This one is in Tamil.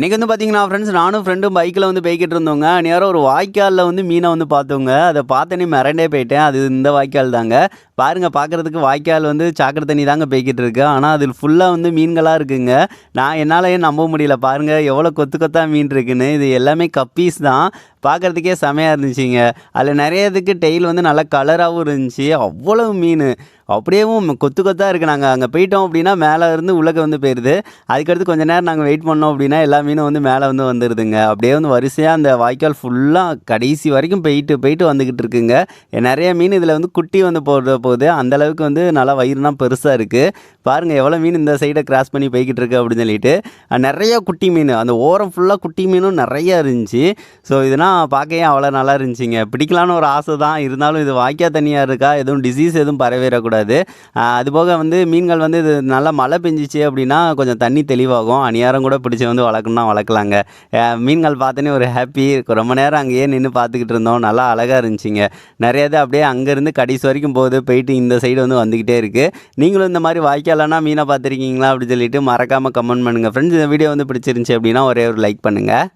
இன்றைக்கி வந்து பார்த்தீங்கன்னா ஃப்ரெண்ட்ஸ் நானும் ஃப்ரெண்டும் பைக்கில் வந்து போய்கிட்டு இருந்தோங்க. நேரம் ஒரு வாய்க்காலில் வந்து மீனை வந்து பார்த்தோங்க. அதை பார்த்தோன்னே மிரண்டே போயிட்டேன். அது இந்த வாய்க்கால் தாங்க. பாருங்கள் பார்க்குறதுக்கு வாய்க்கால் வந்து சாக்கடை தண்ணி தாங்க போய்கிட்டு இருக்கு. ஆனால் அதில் ஃபுல்லாக வந்து மீன்களாக இருக்குங்க. நான் என்னாலேயே நம்ப முடியல. பாருங்க எவ்வளோ கொத்து கொத்தா மீன் இருக்குன்னு. இது எல்லாமே கப்பீஸ் தான். பார்க்குறதுக்கே செமையாக இருந்துச்சுங்க. அதில் நிறைய இதுக்கு டெய்ல் வந்து நல்லா கலராகவும் இருந்துச்சு. அவ்வளோ மீன். அப்படியேவும் கொத்து கொத்தாக இருக்குது நாங்கள் அங்கே போயிட்டோம் அப்படின்னா மேலே இருந்து உள்ளக்க வந்து போயிடுது அதுக்கடுத்து கொஞ்ச நேரம் நாங்கள் வெயிட் பண்ணோம் அப்படின்னா எல்லா மீனும் வந்து மேலே வந்து வந்துடுதுங்க அப்படியே வந்து வரிசையாக அந்த வாய்க்கால் ஃபுல்லாக கடைசி வரைக்கும் போயிட்டு போயிட்டு வந்துக்கிட்டு இருக்குங்க. நிறைய மீன் இதில் வந்து குட்டி வந்து போடுற போகுது. அந்தளவுக்கு வந்து நல்லா வயிறுனா பெருசாக இருக்குது பாருங்கள் எவ்வளோ மீன் இந்த சைடை கிராஸ் பண்ணி போய்கிட்டு இருக்கு அப்படின்னு சொல்லிட்டு. நிறைய குட்டி மீன். அந்த ஓரம் ஃபுல்லாக குட்டி மீனும் நிறையா இருந்துச்சு. ஸோ இதெல்லாம் பார்க்கவே அவ்வளோ நல்லா இருந்துச்சுங்க. பிடிக்கலான்னு ஒரு ஆசை தான். இருந்தாலும் இது வாய்க்கா தனியாக இருக்கா? எதுவும் டிசீஸ் எதுவும் பரவிடக்கூடாது. அதுபோக வந்து மீன்கள் வந்து இது நல்லா மழை பெஞ்சிச்சு அப்படின்னா கொஞ்சம் தண்ணி தெளிவாகும். அநியாரம் கூட பிடிச்சி வந்து வளர்க்கணும்னா வளர்க்கலாங்க. மீன்கள் பார்த்தோன்னே ஒரு ஹாப்பி ரொம்ப நேரம் அங்கேயே நின்று பார்த்துக்கிட்டு இருந்தோம். நல்லா அழகாக இருந்துச்சுங்க. நிறைய இது அப்படியே அங்கேருந்து கடைசி வரைக்கும் போகுது. போயிட்டு இந்த சைடு வந்து வந்துக்கிட்டே இருக்குது நீங்களும் இந்த மாதிரி வாய்க்காலனா மீனை பார்த்துருக்கீங்களா அப்படின்னு சொல்லிட்டு மறக்காமல் கமெண்ட் பண்ணுங்கள் ஃப்ரெண்ட்ஸ் இந்த வீடியோ வந்து பிடிச்சிருந்துச்சி அப்படின்னா ஒரே ஒரு லைக் பண்ணுங்கள்